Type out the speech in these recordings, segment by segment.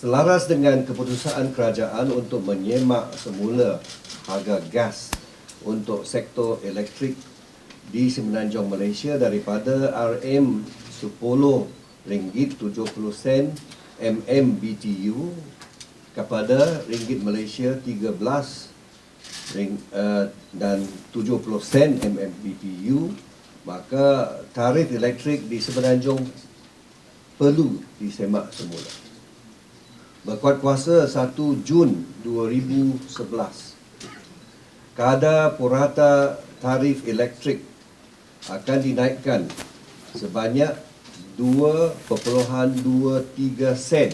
Selaras dengan keputusan kerajaan untuk menyemak semula harga gas untuk sektor elektrik di Semenanjung Malaysia daripada RM 10.70 MMBTU kepada ringgit Malaysia 13 ring, uh, dan 70 sen MMBTU maka tarif elektrik di Semenanjung perlu disemak semula berkuat kuasa 1 Jun 2011. Kadar purata tarif elektrik akan dinaikkan sebanyak 2.23 sen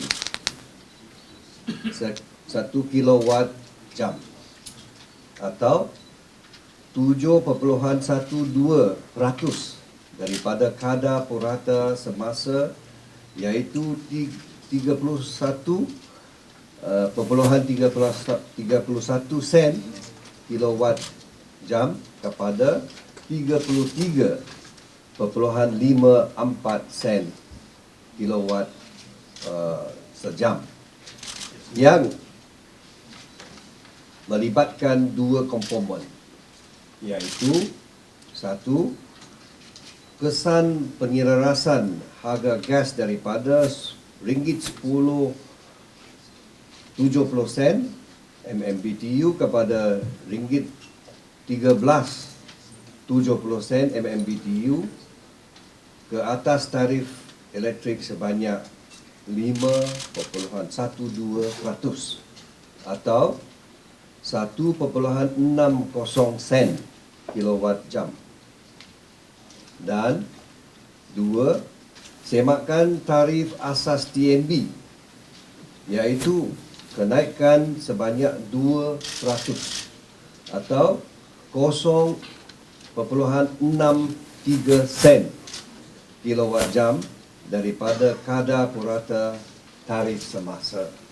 1 kilowatt jam atau 7.12% daripada kadar purata semasa iaitu 31 uh, perpuluhan 31 sen kilowatt jam kepada 33 perpuluhan 54 sen kilowatt uh, sejam yang melibatkan dua komponen iaitu satu kesan penyelarasan harga gas daripada Ringgit 10.70 sen MMBTU kepada ringgit 13.70 sen MMBTU ke atas tarif elektrik sebanyak 5.12% atau 1.60 sen kilowatt jam. Dan semakan tarif asas TNB iaitu kenaikan sebanyak 2% atau 0.63 sen kilowatt jam daripada kadar purata tarif semasa.